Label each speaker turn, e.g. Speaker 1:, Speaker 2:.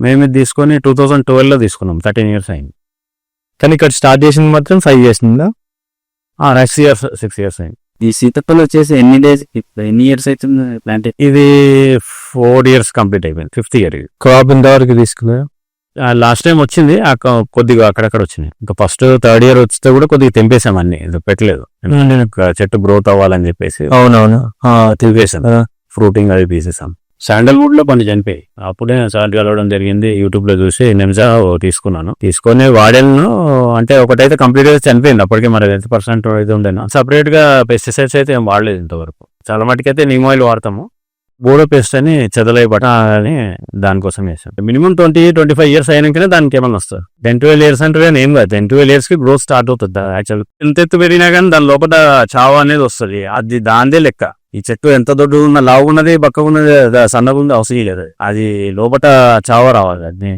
Speaker 1: మేము ఇది తీసుకొని టూ థౌసండ్ ట్వెల్వ్లో తీసుకున్నాం. థర్టీన్ ఇయర్స్ అయింది.
Speaker 2: కానీ ఇక్కడ స్టార్ట్ చేసింది మాత్రం ఫైవ్ ఇయర్స్ ఉందా
Speaker 1: సిక్స్ ఇయర్స్ సిక్స్ ఇయర్స్ అయింది.
Speaker 3: ఈ సీతప్పలు వచ్చేసి ఎన్ని డేస్ ఎన్ని ఇయర్స్ అవుతుంది ప్లాంట్
Speaker 1: ఇది ఫోర్ ఇయర్స్ కంప్లీట్ అయిపోయింది. ఫిఫ్త్ ఇయర్ ఇది.
Speaker 2: క్రాప్ ఇంతవరకు తీసుకున్నారు
Speaker 1: లాస్ట్ టైం వచ్చింది. కొద్దిగా అక్కడక్కడ వచ్చినాయి. ఇంకా ఫస్ట్ థర్డ్ ఇయర్ వస్తే కూడా కొద్దిగా తెంపేసాం అన్ని. ఇది పెట్టలేదు. ఒక చెట్టు గ్రోత్ అవ్వాలని చెప్పేసి.
Speaker 2: అవునవును. ఆ,
Speaker 1: తెంపేసాం. ఫ్రూటింగ్ అది తీసేసాం. శాండల్వుడ్లో కొన్ని చనిపోయి అప్పుడే సార్ కలవడం జరిగింది. యూట్యూబ్లో చూసి నిమ్జా తీసుకున్నాను. తీసుకొని వాడాను అంటే ఒకటైతే కంప్లీట్గా చనిపోయింది. అప్పటికే మరి ఎంత పర్సెంట్ ఇది ఉండేనా. సపరేట్గా పెస్టిసైడ్స్ అయితే ఏం వాడలేదు ఇంతవరకు. చాలా మటుకైతే నీమ్ ఆయిల్ వాడతాము. బోడో పేస్ట్ అని చెదలై బట అని దానికోసం వేసాం minimum twenty twenty five years అయినాకనే దానికి ఏమన్నా వస్తారు టెన్ ట్వెల్వ్ ఇయర్స్ అంటే ఏం కాదు. టెన్ ట్వెల్వ్ ఇయర్స్కి గ్రోత్ స్టార్ట్ అవుతుంది. యాక్చువల్ ఎంత ఎత్తు పెరిగినా కానీ దాని లోపల చావ అనేది వస్తుంది. అది దాందే లెక్క. ఈ చెట్టు ఎంత దొడ్డు ఉన్న లావు ఉన్నది బక్క ఉన్నది సన్నగా ఉంది అవసరం లేదు. అది లోపల చావ రావాలి అన్ని